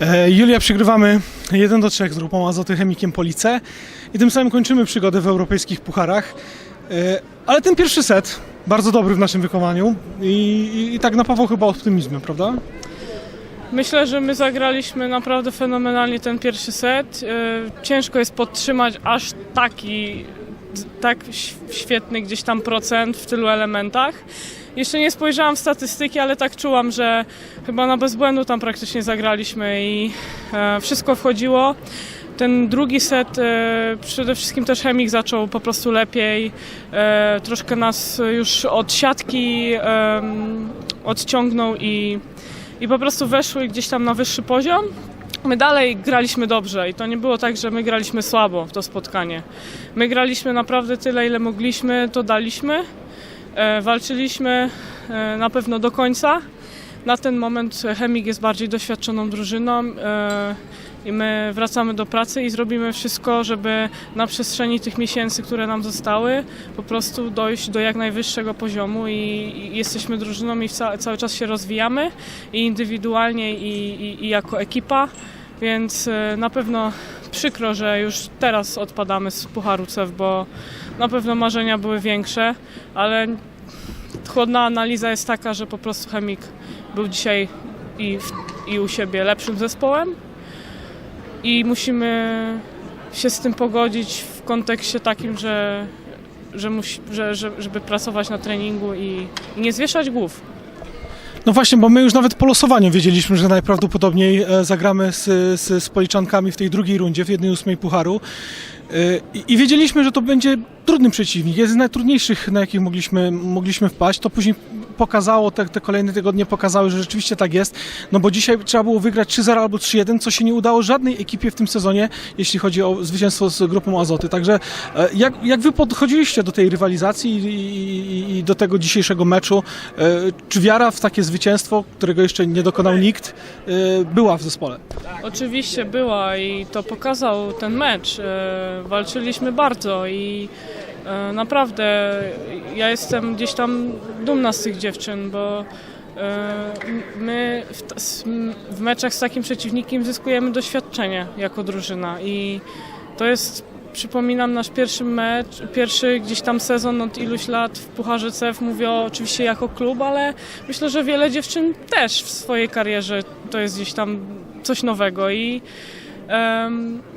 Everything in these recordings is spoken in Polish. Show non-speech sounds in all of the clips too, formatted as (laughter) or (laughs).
E, Julia, przygrywamy 1 do 3 z grupą Azoty Chemikiem Police i tym samym kończymy przygodę w europejskich pucharach. E, Ale ten pierwszy set, bardzo dobry w naszym wykonaniu i, i, i tak napawał chyba optymizmem, prawda? Myślę, że my zagraliśmy naprawdę fenomenalnie ten pierwszy set. E, Ciężko jest podtrzymać aż taki tak świetny gdzieś tam procent w tylu elementach. Jeszcze nie spojrzałam w statystyki, ale tak czułam, że chyba na bezbłędu tam praktycznie zagraliśmy i e, wszystko wchodziło. Ten drugi set e, przede wszystkim też chemik zaczął po prostu lepiej. E, troszkę nas już od siatki odciągnął i i po prostu weszły gdzieś tam na wyższy poziom. My dalej graliśmy dobrze i to nie było tak, że my graliśmy słabo w to spotkanie. My graliśmy naprawdę tyle, ile mogliśmy, to daliśmy. E, walczyliśmy e, na pewno do końca. Na ten moment Chemik jest bardziej doświadczoną drużyną e, i my wracamy do pracy i zrobimy wszystko, żeby na przestrzeni tych miesięcy, które nam zostały, po prostu dojść do jak najwyższego poziomu i, jesteśmy drużyną i ca- cały czas się rozwijamy i indywidualnie i, i, i jako ekipa, więc na pewno przykro, że już teraz odpadamy z Pucharu CEF, bo na pewno marzenia były większe, ale chłodna analiza jest taka, że po prostu Chemik był dzisiaj i, w, i u siebie lepszym zespołem i musimy się z tym pogodzić w kontekście takim, że, że, musi, że, że żeby pracować na treningu i, i nie zwieszać głów. No właśnie, bo my już nawet po losowaniu wiedzieliśmy, że najprawdopodobniej e, zagramy z, z, z Policzankami w tej drugiej rundzie, w 1-8 Pucharu. E, I, I wiedzieliśmy, że to będzie trudny przeciwnik, jeden z najtrudniejszych, na jakich mogliśmy, mogliśmy wpaść. To później pokazało, te, te kolejne tygodnie pokazały, że rzeczywiście tak jest. No bo dzisiaj trzeba było wygrać 3-0 albo 3-1, co się nie udało żadnej ekipie w tym sezonie, jeśli chodzi o zwycięstwo z grupą Azoty. Także e, jak, jak wy podchodziliście do tej rywalizacji i, i, i do tego dzisiejszego meczu? E, Czy wiara w takie zwycięstwo, którego jeszcze nie dokonał nikt, e, była w zespole? Oczywiście była i to pokazał ten mecz. Walczyliśmy bardzo i naprawdę ja jestem gdzieś tam dumna z tych dziewczyn, bo e, my w, meczach z takim przeciwnikiem zyskujemy doświadczenie jako drużyna i to jest Przypominam nasz pierwszy mecz, pierwszy gdzieś tam sezon od iluś lat w Pucharze CEF. Mówię oczywiście jako klub, ale myślę, że wiele dziewczyn też w swojej karierze to jest gdzieś tam coś nowego i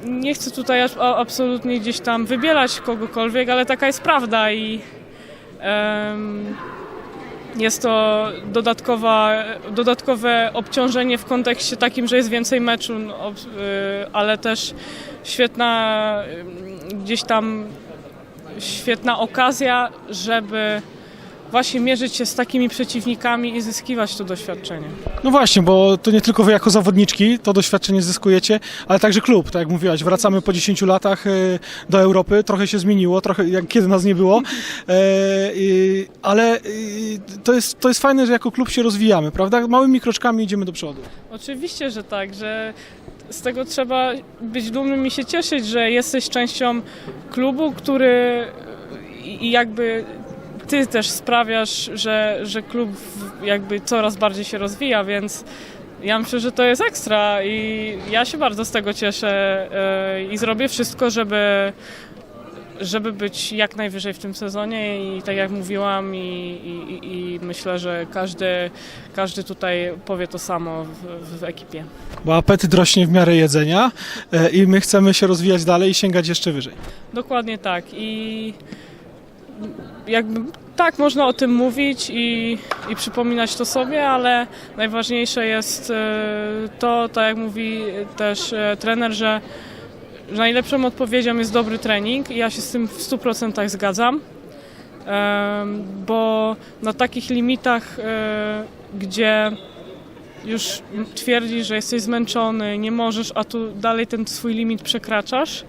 nie chcę tutaj absolutnie gdzieś tam wybielać kogokolwiek, ale taka jest prawda i jest to dodatkowa, dodatkowe obciążenie w kontekście takim, że jest więcej meczu, no, y, ale też świetna gdzieś tam świetna okazja, żeby właśnie mierzyć się z takimi przeciwnikami i zyskiwać to doświadczenie. No właśnie, bo to nie tylko wy jako zawodniczki to doświadczenie zyskujecie, ale także klub, tak jak mówiłaś, wracamy po 10 latach e, do Europy, trochę się zmieniło, trochę jak kiedy nas nie było, e, ale i, to, jest, to jest fajne, że jako klub się rozwijamy, prawda? Małymi kroczkami idziemy do przodu. Oczywiście, że tak, że z tego trzeba być dumnym i się cieszyć, że jesteś częścią klubu, który i jakby ty też sprawiasz, że, że klub jakby coraz bardziej się rozwija, więc ja myślę, że to jest ekstra i ja się bardzo z tego cieszę e, i zrobię wszystko, żeby żeby być jak najwyżej w tym sezonie i tak jak mówiłam i, i, i- myślę, że każdy, każdy tutaj powie to samo w, w ekipie. Bo apetyt rośnie w miarę jedzenia e, i my chcemy się rozwijać dalej i sięgać jeszcze wyżej. Dokładnie tak i jakby tak można o tym mówić i, i przypominać to sobie, ale najważniejsze jest e, to, tak jak mówi też e, trener, że najlepszą odpowiedzią jest dobry trening i ja się z tym w 100% zgadzam, bo na takich limitach, e, gdzie już twierdzisz, że jesteś zmęczony, nie możesz, a tu dalej ten swój limit przekraczasz,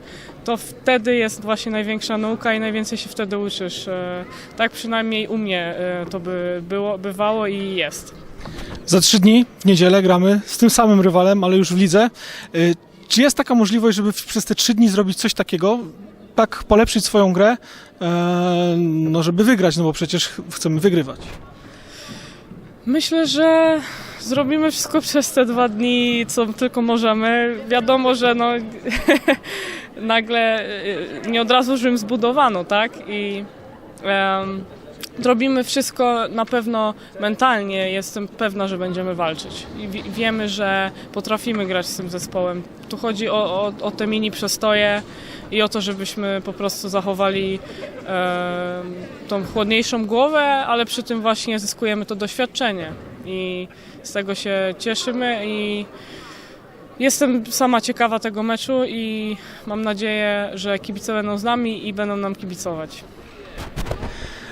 to wtedy jest właśnie największa nauka i najwięcej się wtedy uczysz. E, Tak przynajmniej u mnie e, to by było, bywało i jest. Za trzy dni, w niedzielę, gramy z tym samym rywalem, ale już w lidze. Y, Czy jest taka możliwość, żeby przez te trzy dni zrobić coś takiego, tak polepszyć swoją grę, e, no żeby wygrać, no bo przecież ch- chcemy wygrywać. Myślę, że Zrobimy wszystko przez te dwa dni, co tylko możemy. Wiadomo, że no, (laughs) nagle y, nie od razu Rzym zbudowano, tak? I em, zrobimy wszystko na pewno mentalnie. Jestem pewna, że będziemy walczyć. I wi- wiemy, że potrafimy grać z tym zespołem. Tu chodzi o, o, o te mini przestoje i o to, żebyśmy po prostu zachowali tą chłodniejszą głowę, ale przy tym właśnie zyskujemy to doświadczenie. I z tego się cieszymy i jestem sama ciekawa tego meczu i mam nadzieję, że kibice będą z nami i będą nam kibicować.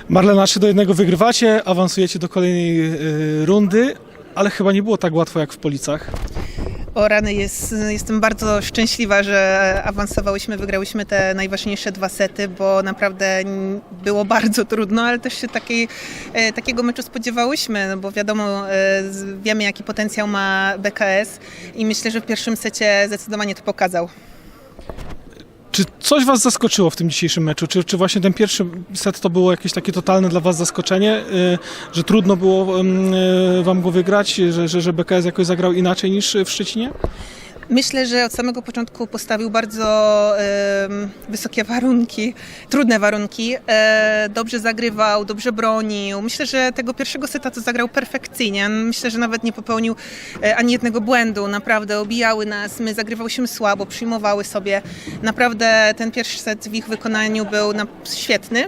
Marlena, 3 do 1 wygrywacie, awansujecie do kolejnej y, rundy, ale chyba nie było tak łatwo jak w Policach. O rany, jest, jestem bardzo szczęśliwa, że awansowałyśmy, wygrałyśmy te najważniejsze dwa sety, bo naprawdę było bardzo trudno, ale też się e, takiego meczu spodziewałyśmy, no bo wiadomo, e, wiemy jaki potencjał ma BKS i myślę, że w pierwszym secie zdecydowanie to pokazał. Czy coś Was zaskoczyło w tym dzisiejszym meczu? Czy, czy właśnie ten pierwszy set to było jakieś takie totalne dla Was zaskoczenie, y, że trudno było ym, y, Wam go wygrać, że, że, że BKS jakoś zagrał inaczej niż w Szczecinie? Myślę, że od samego początku postawił bardzo em, wysokie warunki, trudne warunki. E, dobrze zagrywał, dobrze bronił. Myślę, że tego pierwszego seta to zagrał perfekcyjnie. Myślę, że nawet nie popełnił e, ani jednego błędu. Naprawdę obijały nas, my zagrywałyśmy słabo, przyjmowały sobie. Naprawdę ten pierwszy set w ich wykonaniu był na, świetny.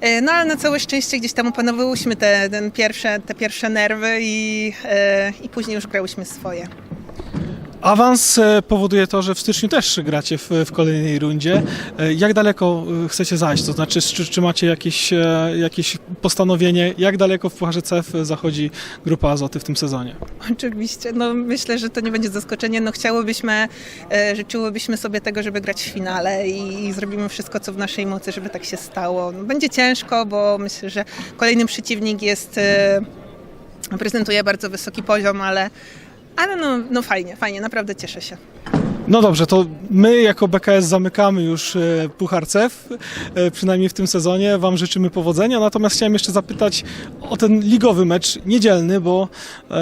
E, No ale na całe szczęście gdzieś tam opanowałyśmy te, pierwsze, te pierwsze nerwy i, e, i później już grałyśmy swoje. Awans e, powoduje to, że w styczniu też gracie w, w kolejnej rundzie. E, Jak daleko e, chcecie zajść? To znaczy, czy, czy macie jakieś, jakieś postanowienie, jak daleko w Pucharze CEF zachodzi grupa Azoty w tym sezonie? Oczywiście, no myślę, że to nie będzie zaskoczenie. No chciałybyśmy, e, życzyłybyśmy sobie tego, żeby grać w finale i, i zrobimy wszystko, co w naszej mocy, żeby tak się stało. No, będzie ciężko, bo myślę, że kolejny przeciwnik jest, prezentuje bardzo wysoki poziom, ale, ale no, no fajnie, fajnie, naprawdę cieszę się. No dobrze, to my jako BKS zamykamy już e, Puchar CEF, e, przynajmniej w tym sezonie. Wam życzymy powodzenia, natomiast chciałem jeszcze zapytać o ten ligowy mecz niedzielny, bo e,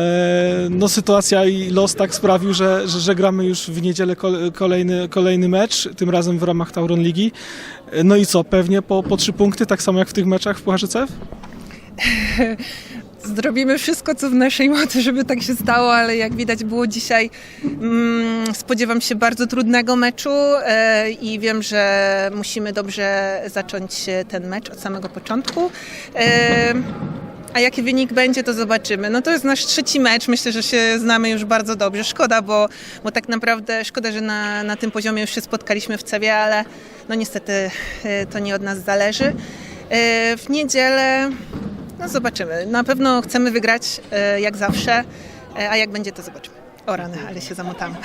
no, sytuacja i los tak sprawił, że, że, że gramy już w niedzielę kol- kolejny, kolejny mecz, tym razem w ramach Tauron Ligi. E, No i co, pewnie po, po trzy punkty, tak samo jak w tych meczach w Pucharze CEF? (laughs) Zrobimy wszystko, co w naszej mocy, żeby tak się stało, ale jak widać było dzisiaj, mm, spodziewam się bardzo trudnego meczu e, i wiem, że musimy dobrze zacząć e, ten mecz od samego początku. E, a jaki wynik będzie, to zobaczymy. No to jest nasz trzeci mecz, myślę, że się znamy już bardzo dobrze. Szkoda, bo, bo tak naprawdę szkoda, że na, na tym poziomie już się spotkaliśmy w Cewie, ale no niestety e, to nie od nas zależy. E, W niedzielę no zobaczymy. Na pewno chcemy wygrać e, jak zawsze, e, a jak będzie to zobaczymy. O rany, ale się zamotamy.